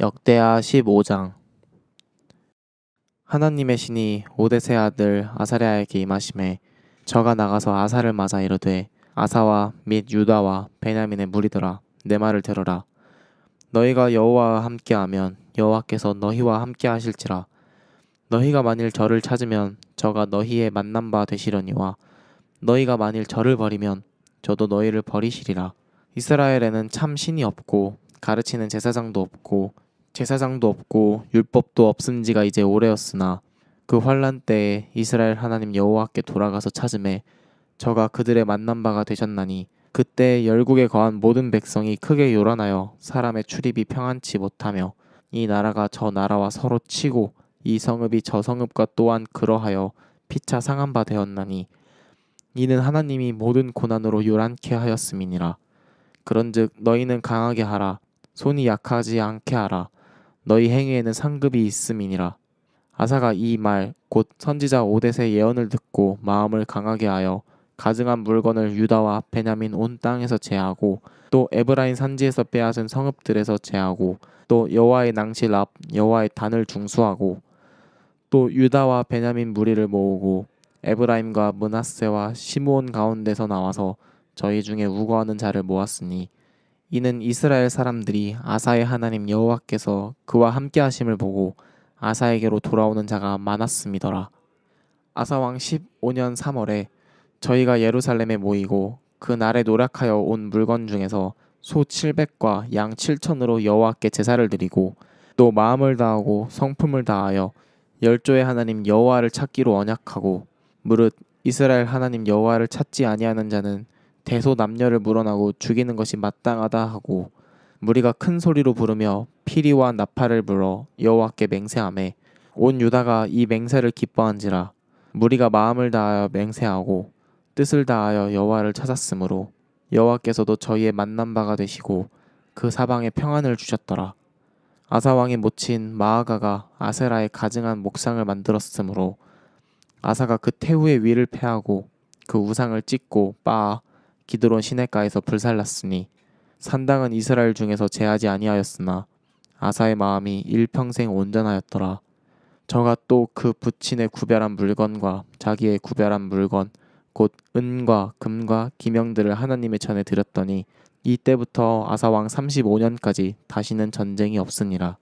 역대하 15장. 하나님의 신이 오데세 아들 아사랴에게 임하심에 저가 나가서 아사를 맞아 이르되 아사와 및 유다와 베냐민의 무리들아 내 말을 들으라. 너희가 여호와와 함께하면 여호와께서 너희와 함께하실지라. 너희가 만일 저를 찾으면 저가 너희의 만난 바 되시려니와 너희가 만일 저를 버리면 저도 너희를 버리시리라. 이스라엘에는 참 신이 없고 가르치는 제사장도 없고 제사장도 없고 율법도 없은 지가 이제 오래였으나 그 환란 때에 이스라엘 하나님 여호와께 돌아가서 찾음에 저가 그들의 만난 바가 되셨나니 그때 열국에 거한 모든 백성이 크게 요란하여 사람의 출입이 평안치 못하며 이 나라가 저 나라와 서로 치고 이 성읍이 저 성읍과 또한 그러하여 피차 상한 바 되었나니 이는 하나님이 모든 고난으로 요란케 하였음이니라. 그런즉 너희는 강하게 하라. 손이 약하지 않게 하라 너희 행위에는 상급이 있음이니라. 아사가 이 말 곧 선지자 오댓의 예언을 듣고 마음을 강하게 하여 가증한 물건을 유다와 베냐민 온 땅에서 제하고 또 에브라임 산지에서 빼앗은 성읍들에서 제하고 또 여호와의 낭실 앞 여호와의 단을 중수하고 또 유다와 베냐민 무리를 모으고 에브라임과 문하세와 시므온 가운데서 나와서 저희 중에 우거하는 자를 모았으니 이는 이스라엘 사람들이 아사의 하나님 여호와께서 그와 함께 하심을 보고 아사에게로 돌아오는 자가 많았음이더라. 아사 왕 15년 3월에 저희가 예루살렘에 모이고 그 날에 노력하여 온 물건 중에서 소 700과 양 7천으로 여호와께 제사를 드리고 또 마음을 다하고 성품을 다하여 열조의 하나님 여호와를 찾기로 언약하고 무릇 이스라엘 하나님 여호와를 찾지 아니하는 자는 대소 남녀를 물어나고 죽이는 것이 마땅하다 하고 무리가 큰 소리로 부르며 피리와 나팔을 불어 여호와께 맹세하매 온 유다가 이 맹세를 기뻐한지라 무리가 마음을 다하여 맹세하고 뜻을 다하여 여호와를 찾았으므로 여호와께서도 저희의 만난 바가 되시고 그 사방에 평안을 주셨더라. 아사 왕의 모친 마아가가 아세라의 가증한 목상을 만들었으므로 아사가 그 태후의 위를 패하고 그 우상을 찢고 빻아 기드론 시내가에서 불살랐으니 산당은 이스라엘 중에서 제하지 아니하였으나 아사의 마음이 일평생 온전하였더라. 저가 또 그 부친의 구별한 물건과 자기의 구별한 물건 곧 은과 금과 기명들을 하나님의 전에 드렸더니 이때부터 아사 왕 35년까지 다시는 전쟁이 없으니라.